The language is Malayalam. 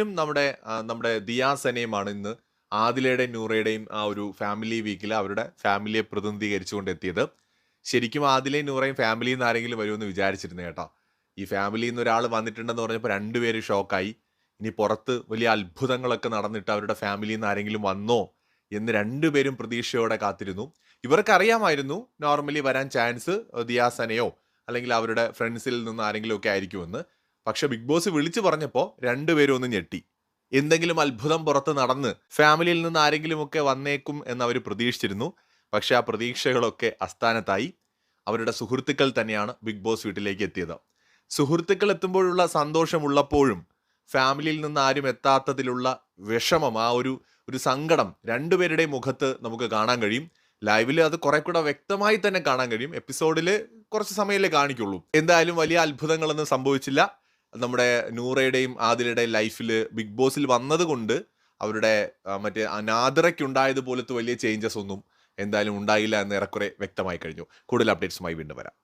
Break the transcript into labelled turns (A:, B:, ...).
A: ും നമ്മുടെ നമ്മുടെ ദിയാസനയുമാണ് ഇന്ന് ആദിലയുടെയും നൂറയുടെയും ആ ഒരു ഫാമിലി വീക്കിൽ അവരുടെ ഫാമിലിയെ പ്രതിനിധീകരിച്ചുകൊണ്ട് എത്തിയത് ശരിക്കും ആദിലയും നൂറയും ഫാമിലിയിൽ നിന്ന് ആരെങ്കിലും വരുമെന്ന് വിചാരിച്ചിരുന്നു കേട്ടോ. ഈ ഫാമിലിയിൽ നിന്ന് ഒരാൾ വന്നിട്ടുണ്ടെന്ന് പറഞ്ഞപ്പോൾ രണ്ടുപേരും ഷോക്കായി ഇനി പുറത്ത് വലിയ അത്ഭുതങ്ങളൊക്കെ നടന്നിട്ട് അവരുടെ ഫാമിലിയിൽ നിന്ന് ആരെങ്കിലും വന്നോ എന്ന് രണ്ടുപേരും പ്രതീക്ഷയോടെ കാത്തിരുന്നു. ഇവർക്കറിയാമായിരുന്നു നോർമലി വരാൻ ചാൻസ് ദിയാസനയോ അല്ലെങ്കിൽ അവരുടെ ഫ്രണ്ട്സിൽ നിന്ന് ആരെങ്കിലും ഒക്കെ ആയിരിക്കുമെന്ന്. പക്ഷെ ബിഗ് ബോസ് വിളിച്ചു പറഞ്ഞപ്പോൾ രണ്ടുപേരും ഒന്ന് ഞെട്ടി. എന്തെങ്കിലും അത്ഭുതം പുറത്ത് നടന്ന് ഫാമിലിയിൽ നിന്ന് ആരെങ്കിലുമൊക്കെ വന്നേക്കും എന്ന് അവർ പ്രതീക്ഷിച്ചിരുന്നു. പക്ഷെ ആ പ്രതീക്ഷകളൊക്കെ അസ്ഥാനത്തായി. അവരുടെ സുഹൃത്തുക്കൾ തന്നെയാണ് ബിഗ് ബോസ് വീട്ടിലേക്ക് എത്തിയത്. സുഹൃത്തുക്കൾ എത്തുമ്പോഴുള്ള സന്തോഷമുള്ളപ്പോഴും ഫാമിലിയിൽ നിന്ന് ആരും എത്താത്തതിലുള്ള വിഷമം ആ ഒരു ഒരു സങ്കടം രണ്ടുപേരുടെയും മുഖത്ത് നമുക്ക് കാണാൻ കഴിയും. ലൈവിൽ അത് കുറെ കൂടെ വ്യക്തമായി തന്നെ കാണാൻ കഴിയും. എപ്പിസോഡിൽ കുറച്ച് സമയമല്ലേ കാണിക്കുള്ളൂ. എന്തായാലും വലിയ അത്ഭുതങ്ങളൊന്നും സംഭവിച്ചില്ല. നമ്മുടെ നൂറയുടെയും ആദിലയുടെയും ലൈഫിൽ ബിഗ് ബോസിൽ വന്നതുകൊണ്ട് അവരുടെ മറ്റേ അനാദറയ്ക്കുണ്ടായത് പോലത്തെ വലിയ ചേഞ്ചസ് ഒന്നും എന്തായാലും ഉണ്ടായില്ല എന്ന് ഏറെക്കുറെ വ്യക്തമായി കഴിഞ്ഞു. കൂടുതൽ അപ്ഡേറ്റ്സുമായി വീണ്ടും വരാം.